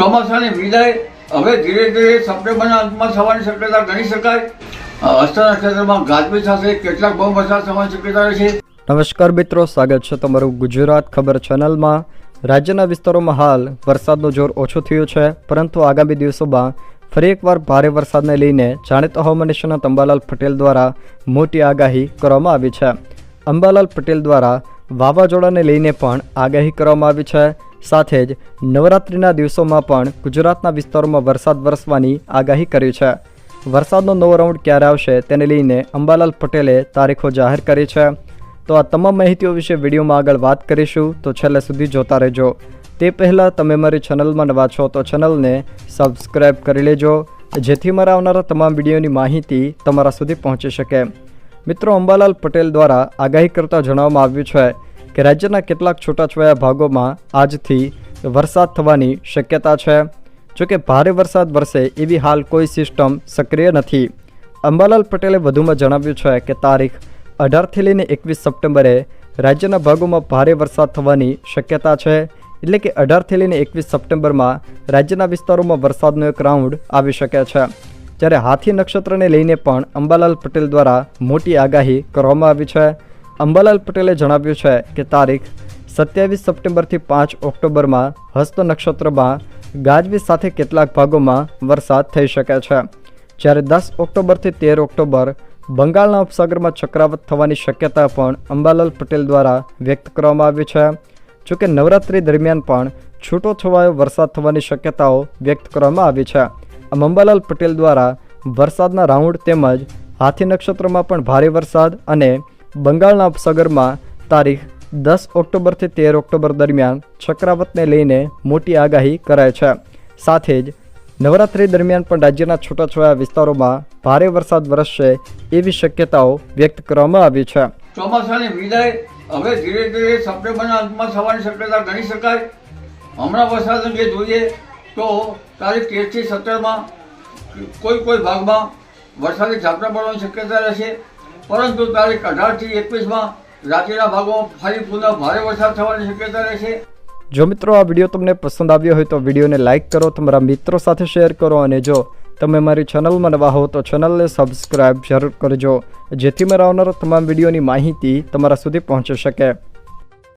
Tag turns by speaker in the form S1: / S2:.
S1: ચોમાસાની વિદાય હવે ધીરે ધીરે સપ્ટેમ્બરના અંતમાં થવાની શક્યતા ગણી શકાય. અ, હસ્તના ક્ષેત્રમાં ગાજવીજ સાથે કેટલાક બહુ વરસાદ થવાની શક્યતા રહે છે.
S2: નમસ્કાર મિત્રો સ્વાગત છે તમારું ગુજરાત ખબર ચેનલમાં. રાજ્યના વિસ્તારોમાં હાલ વરસાદનો જોર ઓછો થયો છે પરંતુ આગામી દિવસોમાં ફરી એકવાર ભારે વરસાદને લઈને જાણીતા હવામાન નિષ્ણાત અંબાલાલ પટેલ દ્વારા મોટી આગાહી કરવામાં આવી છે. અંબાલાલ પટેલ દ્વારા વાવાઝોડાને લઈને પણ આગાહી કરવામાં આવી છે. સાથે જ નવરાત્રિના દિવસોમાં પણ ગુજરાતના વિસ્તારોમાં વરસાદ વરસવાની આગાહી કરી છે. વરસાદનો નવો રાઉન્ડ ક્યારે આવશે તેને લઈને અંબાલાલ પટેલે તારીખો જાહેર કરી છે. તો આ તમામ માહિતીઓ વિશે વિડીયોમાં આગળ વાત કરીશું, તો છેલ્લે સુધી જોતા રહેજો. તે પહેલાં તમે મારી ચેનલમાં નવા છો તો ચેનલને સબસ્ક્રાઈબ કરી લેજો, જેથી મારા આવનારા તમામ વિડીયોની માહિતી તમારા સુધી પહોંચી શકે. મિત્રો, અંબાલાલ પટેલ દ્વારા આગાહી કરતાં જણાવવામાં આવ્યું છે કે રાજ્યના કેટલાક છૂટાછવાયા ભાગોમાં આજથી વરસાદ થવાની શક્યતા છે. જોકે ભારે વરસાદ વરસે એવી હાલ કોઈ સિસ્ટમ સક્રિય નથી. અંબાલાલ પટેલે વધુમાં જણાવ્યું છે કે તારીખ અઢારથી લઈને એકવીસ સપ્ટેમ્બરે રાજ્યના ભાગોમાં ભારે વરસાદ થવાની શક્યતા છે. એટલે કે અઢારથી લઈને એકવીસ સપ્ટેમ્બરમાં રાજ્યના વિસ્તારોમાં વરસાદનો એક રાઉન્ડ આવી શકે છે. જ્યારે હાથી નક્ષત્રને લઈને પણ અંબાલાલ પટેલ દ્વારા મોટી આગાહી કરવામાં આવી છે. અંબાલાલ પટેલે જણાવ્યું છે કે તારીખ સત્યાવીસ સપ્ટેમ્બરથી પાંચ ઓક્ટોબરમાં હસ્ત નક્ષત્રમાં ગાજવીજ સાથે કેટલાક ભાગોમાં વરસાદ થઈ શકે છે. જ્યારે દસ ઓક્ટોબરથી તેર ઓક્ટોબર બંગાળના ઉપસાગરમાં ચક્રાવત થવાની શક્યતા પણ અંબાલાલ પટેલ દ્વારા વ્યક્ત કરવામાં આવી છે. જોકે નવરાત્રિ દરમિયાન પણ છૂટો છવાયો વરસાદ થવાની શક્યતાઓ વ્યક્ત કરવામાં આવી છે. આમ અંબાલાલ પટેલ દ્વારા વરસાદના રાઉન્ડ તેમજ હાથી નક્ષત્રમાં પણ ભારે વરસાદ અને બંગાળના ઉપસાગરમાં તારીખ દસ ઓક્ટોબરથી તેર ઓક્ટોબર દરમિયાન ચક્રાવતને લઈને મોટી આગાહી કરાય છે. સાથે જ નવરાત્રિ દરમિયાન પણ રાજ્યના છૂટાછવાયા વિસ્તારોમાં ભારે વરસાદ વરસશે એવી શક્યતાઓ વ્યક્ત કરવામાં આવી છે.
S1: ચોમાસાની વિદાય હવે ધીરે ધીરે સપ્ટેમ્બરના અંતમાં થવાની શક્યતા ગણી શકાય. હમણાં વરસાદ જે જોઈએ તો તારીખ તેરથી સત્તરમાં કોઈ કોઈ ભાગમાં વરસાદી ઝાપટા પડવાની શક્યતા રહેશે. પરંતુ તારીખ અઢારથી એકવીસમાં રાત્રિના ભાગોમાં ફરી પુનઃ ભારે વરસાદ થવાની શક્યતા રહેશે.
S2: જો મિત્રો આ વીડિયો તમને પસંદ આવ્યો હોય તો વિડીયોને લાઇક કરો, તમારા મિત્રો સાથે શેર કરો અને જો તમે મારી ચેનલમાં નવા હો તો ચેનલને સબસ્ક્રાઇબ જરૂર કરજો, જેથી મારા આવનારા તમામ વિડીયોની માહિતી તમારા સુધી પહોંચી શકે.